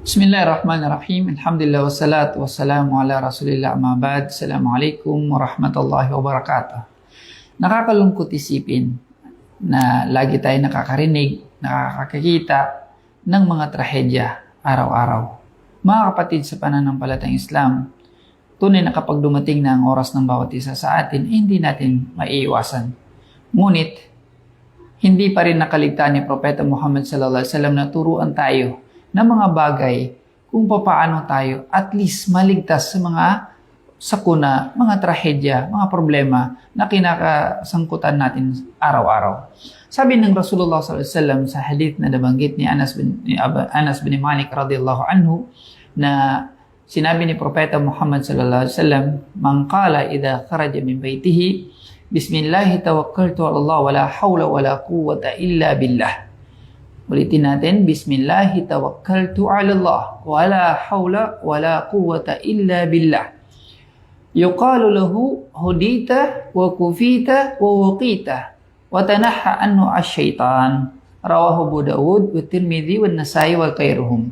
Bismillahirrahmanirrahim. Alhamdulillah wassalatu wassalamu ala rasulillah amma ba'd. Assalamualaikum warahmatullahi wabarakatuh. Nakakalungkot isipin na lagi tayo nakakarinig, nakakakita ng mga trahedya araw-araw. Mga kapatid sa pananampalatang Islam, tunay na kapag dumating na ang oras ng bawat isa sa atin, eh, hindi natin maiiwasan. Ngunit, hindi pa rin nakaligtaan ni Propeta Muhammad sallallahu alaihi wasallam na turuan tayo ng mga bagay kung papaano tayo at least maligtas sa mga sakuna, mga trahedya, mga problema na kinakasangkutan natin araw-araw. Sabi ng Rasulullah SAW sa hadith na nabanggit ni Anas bin, ni Anas bin Malik radhiyallahu anhu na sinabi ni Propeta Muhammad sallallahu alaihi wasallam, "Man qala idza kharaja min baytihi, bismillah tawakkaltu 'ala Allah wala hawla wala quwwata illa billah." Ulitin natin, Bismillah, tawakkaltu ala Allah, wala hawla, wala quwwata illa billah. Yuqalu lahu, hudita, wa kufita, wa waqita, wa tanaha anhu asyaitan. Rawahu Abu Dawud, wa Tirmidhi, wa Nasai, wa kairuhum.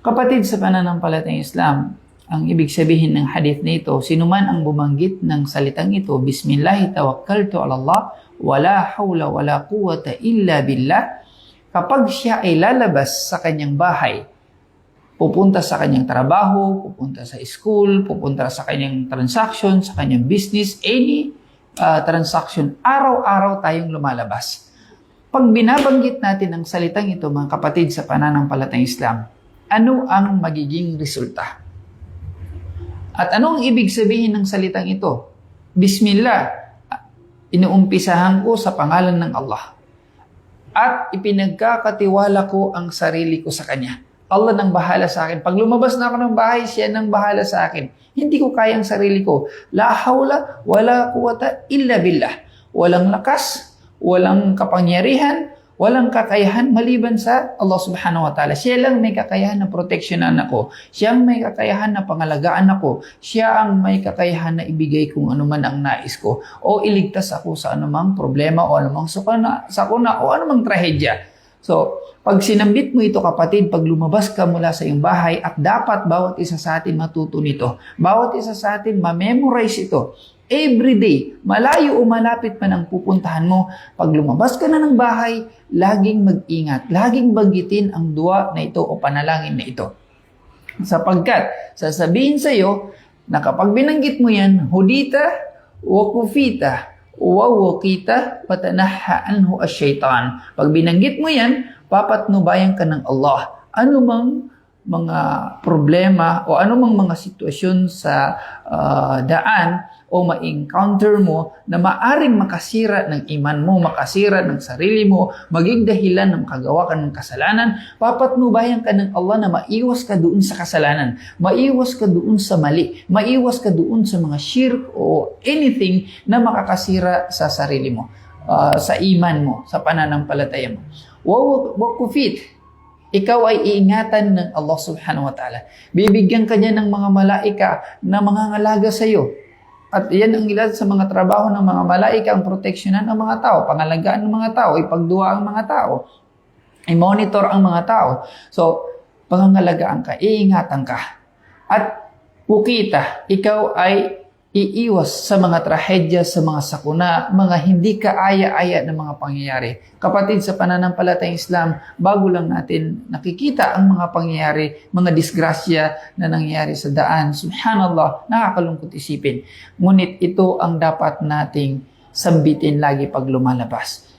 Kapatid sa pananampalatang Islam, ang ibig sabihin ng hadith nito, sinuman ang bumanggit ng salitang ito, Bismillah, tawakkaltu ala Allah, wala hawla, wala quwwata illa billah, kapag siya ay lalabas sa kanyang bahay, pupunta sa kanyang trabaho, pupunta sa school, pupunta sa kanyang transaction, sa kanyang business, any uh, transaction, araw-araw tayong lumalabas. Pag binabanggit natin ang salitang ito, mga kapatid sa pananampalatang Islam, ano ang magiging resulta? At ano ang ibig sabihin ng salitang ito? Bismillah, inuumpisahan ko sa pangalan ng Allah at ipinagkakatiwala ko ang sarili ko sa Kanya. Allah nang bahala sa akin. Pag lumabas na ako ng bahay, siya nang bahala sa akin. Hindi ko kayang sarili ko. La hawla, wala quwata illa billah. Walang lakas, walang kapangyarihan, walang kakayahan maliban sa Allah subhanahu wa ta'ala. Siya lang may kakayahan na proteksyonan ako. Siya ang may kakayahan na pangalagaan ako. Siya ang may kakayahan na ibigay kung ano man ang nais ko. O iligtas ako sa anumang problema o anumang sakuna, sakuna o anumang trahedya. So, pag sinambit mo ito kapatid, pag lumabas ka mula sa iyong bahay at dapat bawat isa sa atin matuto nito. Bawat isa sa atin ma-memorize ito. Every day, malayo o malapit man ang pupuntahan mo, pag lumabas ka na ng bahay, laging mag-ingat, laging bagitin ang dua na ito o panalangin na ito. Sapagkat, sasabihin sa iyo na kapag binanggit mo yan, hudita, wakufita, wawakita, patanaha anhu asyaitan. Pag binanggit mo yan, papatnubayan ka ng Allah. Ano mang mga problema o anumang mga sitwasyon sa uh, daan o ma-encounter mo na maaring makasira ng iman mo, makasira ng sarili mo, maging dahilan ng kagawa ka ng kasalanan, papatnubayan ka ng Allah na maiwas ka doon sa kasalanan, maiwas ka doon sa mali, maiwas ka doon sa mga shirk o anything na makakasira sa sarili mo, uh, sa iman mo, sa pananampalataya mo. Wakufit, ikaw ay iingatan ng Allah subhanahu wa ta'ala. Bibigyan ka niya ng mga malaika na mga ngalaga sa iyo. At yan ang ilan sa mga trabaho ng mga malaika, ang proteksyonan ng mga tao, pangalagaan ng mga tao, ipagduwa ang mga tao, i-monitor ang mga tao. So, pangangalagaan ka, iingatan ka. At pukita, ikaw ay iiwas sa mga trahedya, sa mga sakuna, mga hindi kaaya-aya ng mga pangyayari. Kapatid sa pananampalatayang Islam, bago lang natin nakikita ang mga pangyayari, mga disgrasya na nangyayari sa daan. Subhanallah, nakakalungkot isipin. Ngunit ito ang dapat nating sambitin lagi pag lumalabas.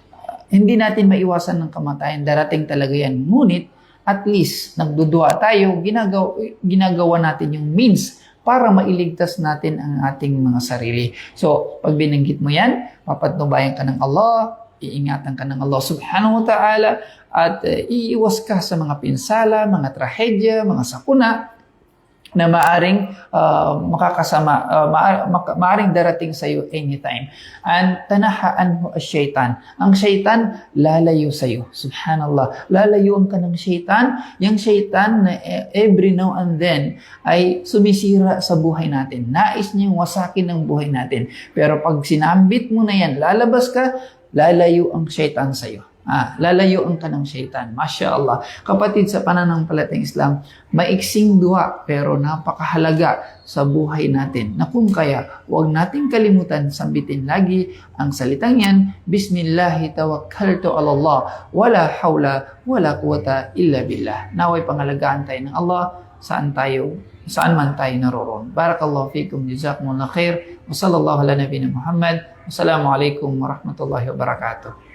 Hindi natin maiwasan ng kamatayan, darating talaga yan. Ngunit, at least, nagdudua tayo, ginagawa, ginagawa natin yung means para mailigtas natin ang ating mga sarili. So, pag binanggit mo yan, papatnubayan ka ng Allah, iingatan ka ng Allah subhanahu wa ta'ala, at uh, iiwas ka sa mga pinsala, mga trahedya, mga sakuna, na maaring uh, makakasama, uh, ma- ma- maaring darating sa iyo anytime. And tanahaan mo ang shaitan. Ang shaitan, lalayo sa iyo. Subhanallah. Lalayuan ka ng shaitan. Yung shaitan na every now and then ay sumisira sa buhay natin. Nais niyang wasakin ng buhay natin. Pero pag sinambit mo na yan, lalabas ka, lalayo ang shaitan sa iyo. Ah, lalayuan ka ng syaitan. Masya Allah. Kapatid sa pananampalatayang Islam, maiksing duha pero napakahalaga sa buhay natin. Na kung kaya, huwag nating kalimutan sambitin lagi ang salitang yan, Bismillahi tawakkaltu ala Allah, wala hawla, wala quwata illa billah. Naway pangalagaan tayo ng Allah, saan tayo, saan man tayo naroon. Barakallahu fikum, jazakumullah khair, wa sallallahu ala nabina Muhammad, Wassalamualaikum warahmatullahi wabarakatuh.